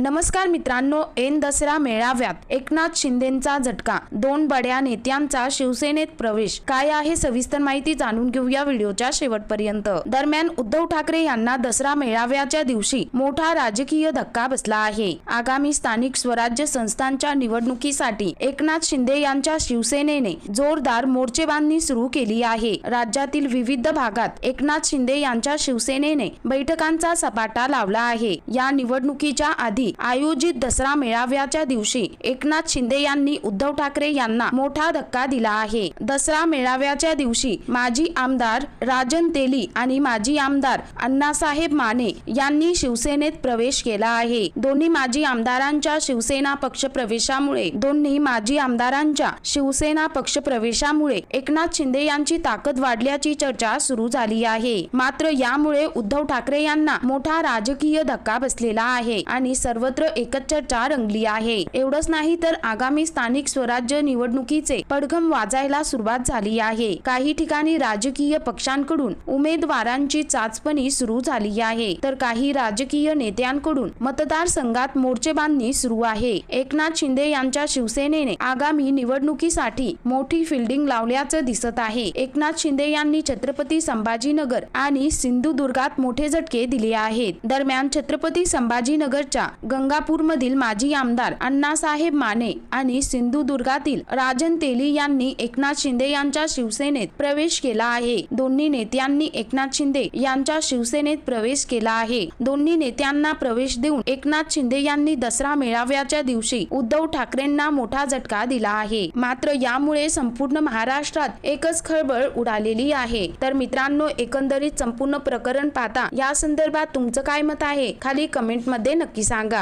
नमस्कार मित्रांनो एन दसरा मेळाव्यात एकनाथ शिंदेचा झटका. दोन बड्या नेत्यांचा शिवसेनेत प्रवेश. काय आहे सविस्तर माहिती जाणून घेऊया व्हिडिओच्या शेवटपर्यंत. दरम्यान उद्धव ठाकरे यांना दसरा मेळाव्याच्या दिवशी मोठा राजकीय धक्का बसला आहे. आगामी स्थानिक स्वराज्य संस्थांच्या निवडणुकीसाठी एकनाथ शिंदे यांच्या शिवसेनेने जोरदार मोर्चेबांधणी सुरू केली आहे. राज्यातील विविध भागात एकनाथ शिंदे यांच्या शिवसेनेने बैठकांचा सपाटा लावला आहे. या निवडणुकीच्या आधी आयोजित दसरा मेळाव्याच्या दिवशी एकनाथ शिंदे यांनी उद्धव ठाकरे यांना मोठा धक्का दिला आहे. दसरा मेळाव्याच्या दिवशी माजी आमदार राजन तेली आणि माजी आमदार अण्णासाहेब माने यांनी शिवसेनेत प्रवेश केला आहे. दोन्ही माजी आमदारांच्या शिवसेना पक्ष प्रवेशामुळे दोन्ही माजी आमदारांच्या शिवसेना पक्ष प्रवेशामुळे एकनाथ शिंदे यांची ताकद वाढल्याची चर्चा सुरू झाली आहे. मात्र यामुळे उद्धव ठाकरे यांना मोठा राजकीय धक्का बसलेला आहे आणि सर्व सर्वत्र एकच चर्चा रंगली आहे. एवढंच नाही तर आगामी स्थानिक स्वराज्य निवडणुकीचे पडघम वाजायला सुरुवात झाली आहे. काही ठिकाणी राजकीय पक्षांकडून उमेदवारांची चाचपणी सुरू झाली आहे. तर काही राजकीय नेत्यांकडून मतदारसंघात मोर्चेबांधणी सुरू आहे. एकनाथ शिंदे यांच्या शिवसेनेने आगामी निवडणुकीसाठी मोठी फिल्डिंग लावल्याचं दिसत आहे. एकनाथ शिंदे यांनी छत्रपती संभाजीनगर आणि सिंधुदुर्गात मोठे झटके दिले आहेत. दरम्यान छत्रपती संभाजीनगरच्या गंगापूरमधील माजी आमदार अण्णासाहेब माने आणि सिंधुदुर्गातील राजन तेली यांनी एकनाथ शिंदे यांच्या शिवसेनेत प्रवेश केला आहे. दोन्ही नेत्यांनी एकनाथ शिंदे यांच्या शिवसेनेत प्रवेश केला आहे. दोन्ही नेत्यांना प्रवेश देऊन एकनाथ शिंदे यांनी दसरा मेळाव्याच्या दिवशी उद्धव ठाकरेंना मोठा झटका दिला आहे. मात्र यामुळे संपूर्ण महाराष्ट्रात एकच खळबळ उडालेली आहे. तर मित्रांनो एकंदरीत संपूर्ण प्रकरण पाहता या संदर्भात तुमचं काय मत आहे? खाली कमेंटमध्ये नक्की सांगा.